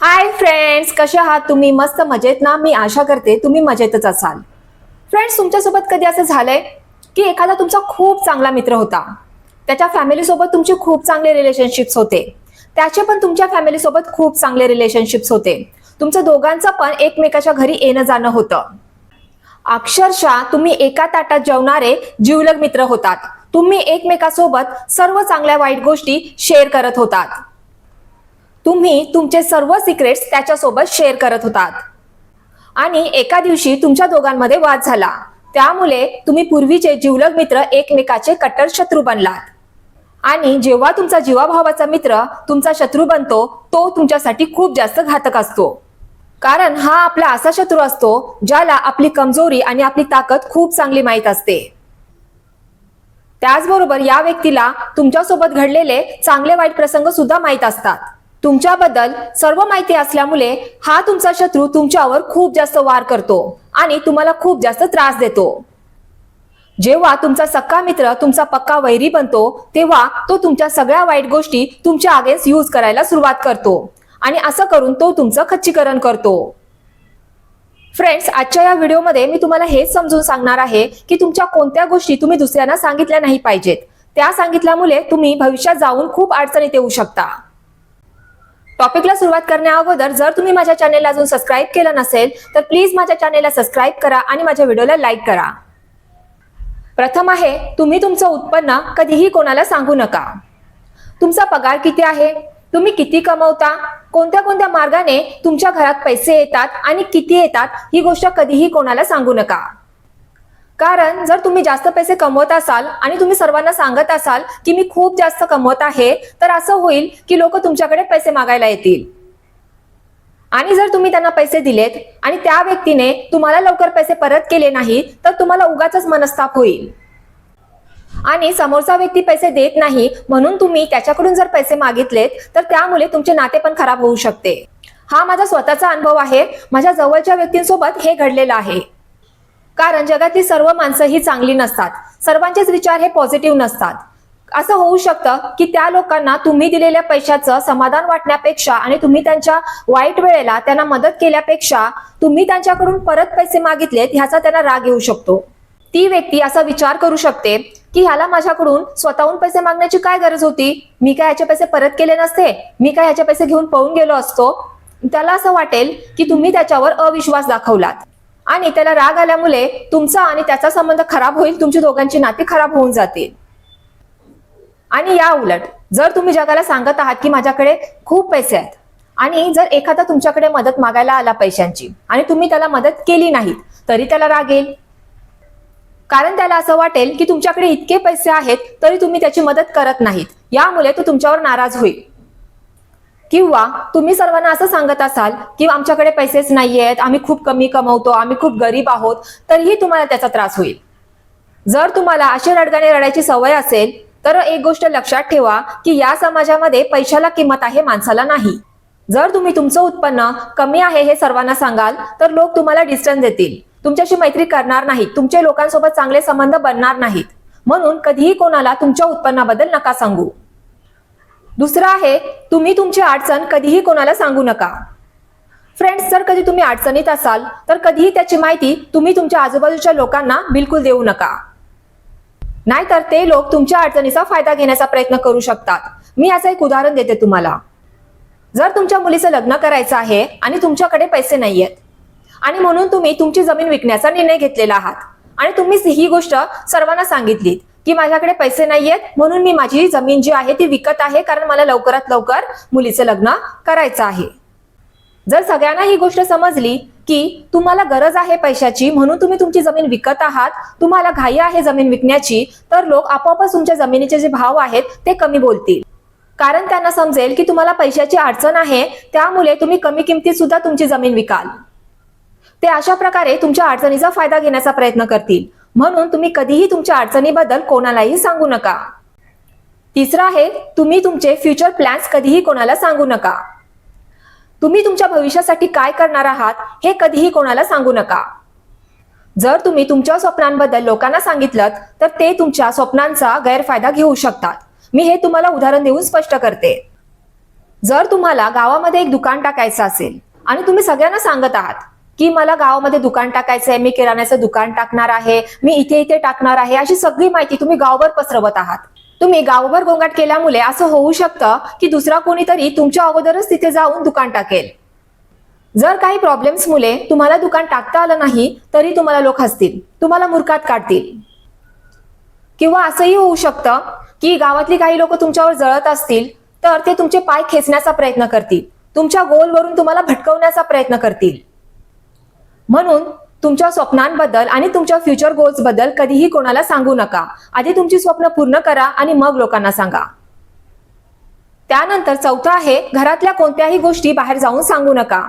Hi friends कशा आहात तुम्ही? मस्त मजेत ना? मी आशा करते तुम्ही मजेतच असाल. फ्रेंड्स तुमच्यासोबत कधी असं झालंय की एखादा तुमचा खूप चांगला मित्र होता. त्याच्या फॅमिलीसोबत तुमचे खूप चांगले रिलेशनशिप्स होते. त्याचे पण तुमच्या फॅमिलीसोबत खूप चांगले रिलेशनशिप्स होते. तुमचं दोघांचं पण एकमेकाच्या घरी येणं जाणं होतं. अक्षरशः तुम्ही एका ताटात जेवणारे जिवलग मित्र होतात. तुम्ही एकमेकासोबत सर्व चांगल्या वाईट गोष्टी शेअर करत होतात. तुम्ही तुमचे सर्व सिक्रेट्स त्याच्यासोबत शेअर करत होतात. आणि एका दिवशी तुमच्या दोघांमध्ये वाद झाला. त्यामुळे तुम्ही पूर्वीचे जिवलग मित्र एकमेकाचे कट्टर शत्रू बनलात. आणि जेव्हा तुमचा जीवाभावाचा मित्र तुमचा शत्रू बनतो तो तुमच्यासाठी खूप जास्त घातक असतो. कारण हा आपला असा शत्रू असतो ज्याला आपली कमजोरी आणि आपली ताकद खूप चांगली माहीत असते. त्याचबरोबर या व्यक्तीला तुमच्यासोबत घडलेले चांगले वाईट प्रसंग सुद्धा माहीत असतात. तुमच्याबद्दल सर्व माहिती असल्यामुळे हा तुमचा शत्रू तुमच्यावर खूप जास्त वार करतो आणि तुम्हाला खूप जास्त त्रास देतो. जेव्हा तुमचा सक्का मित्र तुमचा पक्का वैरी बनतो तेव्हा तो तुमच्या सगळ्या वाईट गोष्टी तुमच्या अगेन्स्ट यूज करायला सुरुवात करतो आणि असं करून तो तुमचं खच्चीकरण करतो. फ्रेंड्स आजच्या या व्हिडिओमध्ये मी तुम्हाला हेच समजून सांगणार आहे की तुमच्या कोणत्या गोष्टी तुम्ही दुसऱ्यांना सांगितल्या नाही पाहिजेत. त्या सांगितल्यामुळे तुम्ही भविष्यात जाऊन खूप अडचणीत येऊ शकता. टॉपिकला सुरुवात करण्या अगोदर जर तुम्ही माझ्या चॅनेलला अजून सबस्क्राईब केलं नसेल तर प्लीज माझ्या चॅनेलला सबस्क्राईब करा आणि माझ्या व्हिडिओला लाईक करा. प्रथम आहे तुम्ही तुमचं उत्पन्न कधीही कोणाला सांगू नका. तुमचा पगार किती आहे? तुम्ही किती कमवता? कोणत्या कोणत्या मार्गाने तुमच्या घरात पैसे येतात आणि किती येतात? ही गोष्ट कधीही कोणाला सांगू नका. कारण जर तुम्ही जास्त पैसे कमवत असाल आणि तुम्ही सर्वांना सांगत असाल की मी खूप जास्त कमवत आहे तर असं होईल की लोक तुमच्याकडे पैसे मागायला येतील. आणि जर तुम्ही त्यांना पैसे दिलेत आणि त्या व्यक्तीने तुम्हाला लवकर पैसे परत केले नाही तर तुम्हाला उगाच मनस्ताप होईल. आणि समोरचा व्यक्ती पैसे देत नाही म्हणून तुम्ही त्याच्याकडून जर पैसे मागितलेत तर त्यामुळे तुमचे नाते पण खराब होऊ शकते. हा माझा स्वतःचा अनुभव आहे. माझ्या जवळच्या व्यक्तींसोबत हे घडलेलं आहे. कारण जगातली सर्व माणसं ही चांगली नसतात. सर्वांचेच विचार हे पॉझिटिव्ह नसतात. असं होऊ शकतं की त्या लोकांना तुम्ही दिलेल्या पैशाचं समाधान वाटण्यापेक्षा आणि तुम्ही त्यांच्या वाईट वेळेला त्यांना मदत केल्यापेक्षा तुम्ही त्यांच्याकडून परत पैसे मागितलेत ह्याचा त्यांना राग येऊ शकतो. ती व्यक्ती असा विचार करू शकते की ह्याला माझ्याकडून स्वतःहून पैसे मागण्याची काय गरज होती? मी काय ह्याचे पैसे परत केले नसते? मी काय ह्याचे पैसे घेऊन पळून गेलो असतो? त्याला असं वाटेल की तुम्ही त्याच्यावर अविश्वास दाखवलात. आणि त्याला राग आल्यामुळे तुमचा आणि त्याचा संबंध खराब होईल तुमची दोघांची नाती खराब होऊन जातील. आणि या उलट जर तुम्ही जगाला सांगत आहात की माझ्याकडे खूप पैसे आहेत आणि जर एखादा तुमच्याकडे मदत मागायला आला पैशांची आणि तुम्ही त्याला मदत केली नाहीत तरी त्याला राग येईल. कारण त्याला असं वाटेल की तुमच्याकडे इतके पैसे आहेत तरी तुम्ही त्याची मदत करत नाहीत. यामुळे तो तुमच्यावर नाराज होईल. किंवा तुम्ही सर्वांना असं सांगत असाल की आमच्याकडे पैसेच नाही आहेत आम्ही खूप कमी कमवतो आम्ही खूप गरीब आहोत तरीही तुम्हाला त्याचा त्रास होईल. जर तुम्हाला अशी रडगाणे रडायची सवय असेल तर एक गोष्ट लक्षात ठेवा की या समाजामध्ये पैशाला किंमत आहे माणसाला नाही. जर तुम्ही तुमचं उत्पन्न कमी आहे हे सर्वांना सांगाल तर लोक तुम्हाला डिस्टन्स देतील. तुमच्याशी मैत्री करणार नाहीत तुमचे लोकांसोबत चांगले संबंध बनणार नाहीत. म्हणून कधीही कोणाला तुमच्या उत्पन्नाबद्दल नका सांगू. दुसरं आहे तुम्ही तुमची अडचण कधीही कोणाला सांगू नका. फ्रेंड्स जर कधी तुम्ही अडचणीत असाल तर कधीही त्याची माहिती तुम्ही तुमच्या आजूबाजूच्या लोकांना बिलकुल देऊ नका. नाहीतर ते लोक तुमच्या अडचणीचा फायदा घेण्याचा प्रयत्न करू शकतात. मी याचं एक उदाहरण देते तुम्हाला. जर तुमच्या मुलीचं लग्न करायचं आहे आणि तुमच्याकडे पैसे नाहीयेत आणि म्हणून तुम्ही तुमची जमीन विकण्याचा निर्णय घेतलेला आहात आणि तुम्ही ही गोष्ट सर्वांना सांगितलीत की माझ्याकडे पैसे नाही आहेत म्हणून मी माझी जमीन जी आहे ती विकत आहे कारण मला लवकरात लवकर मुलीचं लग्न करायचं आहे. जर सगळ्यांना ही गोष्ट समजली की तुम्हाला गरज आहे पैशाची म्हणून तुम्ही तुमची जमीन विकत आहात तुम्हाला घाई आहे जमीन विकण्याची तर लोक आपोआपच तुमच्या जमिनीचे जे भाव आहेत ते कमी बोलतील. कारण त्यांना समजेल की तुम्हाला पैशाची अडचण आहे त्यामुळे तुम्ही कमी किमतीत सुद्धा तुमची जमीन विकाल. ते अशा प्रकारे तुमच्या अडचणीचा फायदा घेण्याचा प्रयत्न करतील. म्हणून तुम्ही कधीही तुमच्या अडचणीबद्दल कोणालाही सांगू नका. तिसरं आहे तुम्ही तुमचे फ्युचर प्लॅन्स कधीही कोणाला सांगू नका. तुम्ही तुमच्या भविष्यासाठी काय करणार आहात हे कधीही कोणाला सांगू नका. जर तुम्ही तुमच्या स्वप्नांबद्दल लोकांना सांगितलं तर ते तुमच्या स्वप्नांचा गैरफायदा घेऊ शकतात. मी हे तुम्हाला उदाहरण देऊन स्पष्ट करते. जर तुम्हाला गावामध्ये एक दुकान टाकायचं असेल आणि तुम्ही सगळ्यांना सांगत आहात की मला गावामध्ये दुकान टाकायचं आहे मी किराण्याचं दुकान टाकणार आहे मी इथे इथे टाकणार आहे अशी सगळी माहिती तुम्ही गावभर पसरवत आहात. तुम्ही गावभर गोंगाट केल्यामुळे असं होऊ शकतं की दुसरा कोणीतरी तुमच्या अगोदरच तिथे जाऊन दुकान टाकेल. जर काही प्रॉब्लेम्स मुले तुम्हाला दुकान टाकता आलं नाही तरी तुम्हाला लोक हसतील तुम्हाला मुरकात काढतील. किंवा असंही होऊ शकतं की गावातली काही लोक तुमच्यावर जळत असतील तर ते तुमचे पाय खेचण्याचा प्रयत्न करतील. तुमच्या गोलवरून तुम्हाला भटकवण्याचा प्रयत्न करतील. म्हणून तुमच्या स्वप्नांबद्दल आणि तुमच्या फ्युचर गोल्सबद्दल कधीही कोणाला सांगू नका. आधी तुमची स्वप्न पूर्ण करा आणि मग लोकांना सांगा. त्यानंतर चौथं आहे घरातल्या कोणत्याही गोष्टी बाहेर जाऊन सांगू नका.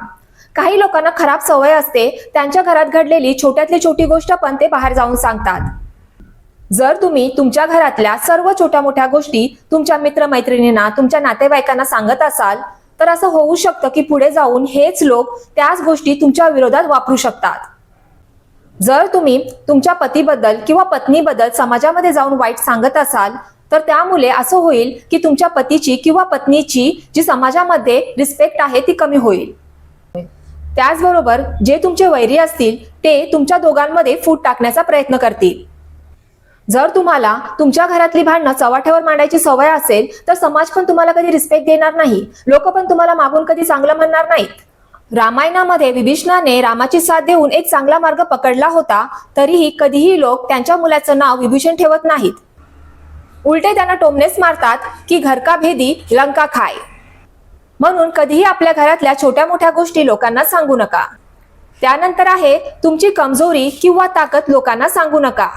काही लोकांना खराब सवय असते त्यांच्या घरात घडलेली छोट्यातली छोटी गोष्ट पण ते बाहेर जाऊन सांगतात. जर तुम्ही तुमच्या घरातल्या सर्व छोट्या मोठ्या गोष्टी तुमच्या मित्रमैत्रिणींना तुमच्या नातेवाईकांना सांगत असाल तर असं होऊ शकतं की पुढे जाऊन हेच लोक त्याच गोष्टी तुमच्या विरोधात वापरू शकतात. जर तुम्ही तुमच्या पतीबद्दल किंवा पत्नीबद्दल समाजामध्ये जाऊन वाईट सांगत असाल तर त्यामुळे असं होईल की तुमच्या पतीची किंवा पत्नीची जी समाजामध्ये रिस्पेक्ट आहे ती कमी होईल. त्याचबरोबर जे तुमचे वैरी असतील ते तुमच्या दोघांमध्ये फूट टाकण्याचा प्रयत्न करतील. जर तुम्हाला तुमच्या घरातली भांडणं चव्हाट्यावर मांडायची सवय असेल तर समाज पण तुम्हाला कधी रिस्पेक्ट देणार नाही. लोक पण तुम्हाला मागून कधी चांगलं म्हणणार नाहीत. रामायणामध्ये विभीषणाने रामाची साथ देऊन एक चांगला मार्ग पकडला होता तरीही कधीही लोक त्यांच्या मुलाचं नाव विभीषण ठेवत नाहीत. उलटे त्यांना टोमनेच मारतात की घर का भेदी लंका खाय. म्हणून कधीही आपल्या घरातल्या छोट्या मोठ्या गोष्टी लोकांना सांगू नका. त्यानंतर आहे तुमची कमजोरी किंवा ताकद लोकांना सांगू नका.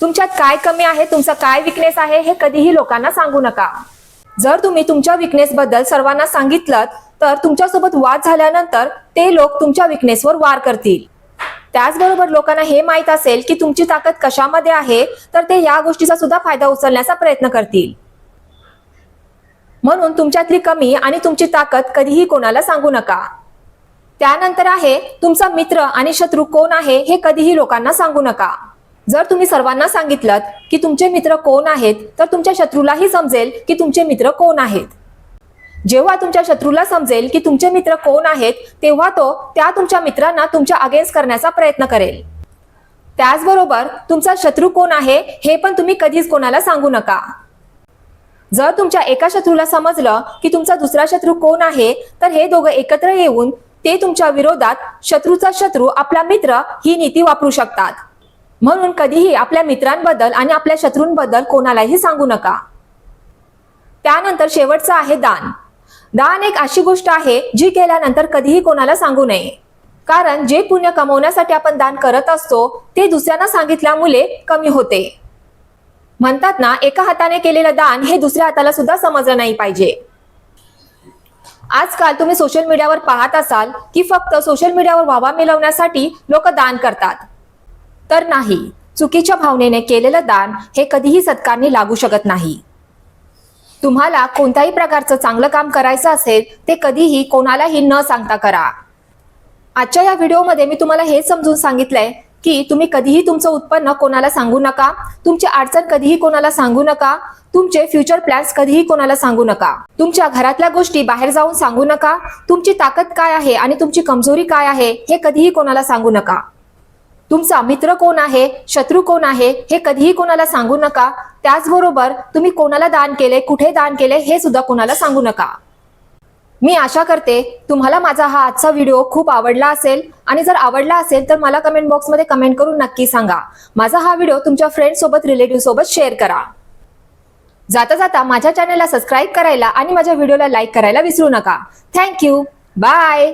तुमच्यात काय कमी आहे? तुमचा काय विकनेस आहे? हे कधीही लोकांना सांगू नका. जर तुम्ही तुमच्या विकनेस बद्दल सर्वांना सांगितलं तर तुमच्यासोबत वाद झाल्यानंतर ते लोक तुमच्या विकनेसवर वार करतील. त्याचबरोबर लोकांना हे माहीत असेल की तुमची ताकद कशामध्ये आहे तर ते या गोष्टीचा सुद्धा फायदा उचलण्याचा प्रयत्न करतील. म्हणून तुमच्यातली कमी आणि तुमची ताकद कधीही कोणाला सांगू नका. त्यानंतर आहे तुमचा मित्र आणि शत्रू कोण आहे हे कधीही लोकांना सांगू नका. जर तुम्ही सर्वांना सांगितलं की तुमचे मित्र कोण आहेत तर तुमच्या शत्रूलाही समजेल की तुमचे मित्र कोण आहेत. जेव्हा तुमच्या शत्रूला समजेल की तुमचे मित्र कोण आहेत तेव्हा तो त्या तुमच्या मित्रांना तुमच्या अगेन्स्ट करण्याचा प्रयत्न करेल. त्याचबरोबर तुमचा शत्रू कोण आहे हे पण तुम्ही कधीच कोणाला सांगू नका. जर तुमच्या एका शत्रूला समजलं की तुमचा दुसरा शत्रू कोण आहे तर हे दोघं एकत्र येऊन ते तुमच्या विरोधात शत्रूचा शत्रू आपला मित्र ही नीती वापरू शकतात. म्हणून कधीही आपल्या मित्रांबद्दल आणि आपल्या शत्रूंबद्दल कोणालाही सांगू नका. त्यानंतर शेवटचं आहे दान. दान एक अशी गोष्ट आहे जी केल्यानंतर कधीही कोणाला सांगू नये. कारण जे पुण्य कमवण्यासाठी आपण दान करत असतो ते दुसऱ्यांना सांगितल्यामुळे कमी होते. म्हणतात ना एका हाताने केलेलं दान हे दुसऱ्या हाताला सुद्धा समजलं नाही पाहिजे. आजकाल तुम्ही सोशल मीडियावर पाहत असाल की फक्त सोशल मीडियावर वावा मिळवण्यासाठी लोक दान करतात. तर नाही. चुकीच्या भावनेने केलेलं दान हे कधीही सत्कारणी लागू शकत नाही. तुम्हाला कोणत्याही प्रकारचं चांगलं काम करायचं असेल ते कधीही कोणालाही न सांगता करा. आजच्या या व्हिडिओमध्ये मी तुम्हाला हे समजून सांगितलंय की तुम्ही कधीही तुमचं उत्पन्न कोणाला सांगू नका तुमची अडचण कधीही कोणाला सांगू नका तुमचे फ्युचर प्लॅन्स कधीही कोणाला सांगू नका. तुमच्या घरातल्या गोष्टी बाहेर जाऊन सांगू नका तुमची ताकद काय आहे आणि तुमची कमजोरी काय आहे हे कधीही कोणाला सांगू नका. तुमचा मित्र कोण आहे? शत्रू कोण आहे? हे कधीही कोणाला सांगू नका. त्याचबरोबर तुम्ही कोणाला दान केले कुठे दान केले हे सुद्धा कोणाला सांगू नका. मी आशा करते तुम्हाला माझा हा आजचा व्हिडिओ खूप आवडला असेल. आणि जर आवडला असेल तर मला कमेंट बॉक्समध्ये कमेंट करून नक्की सांगा. माझा हा व्हिडिओ तुमच्या फ्रेंड सोबत रिलेटिव्ह सोबत शेअर करा. जाता जाता माझ्या चॅनलला सबस्क्राईब करायला आणि माझ्या व्हिडिओला लाईक करायला विसरू नका. Thank you bye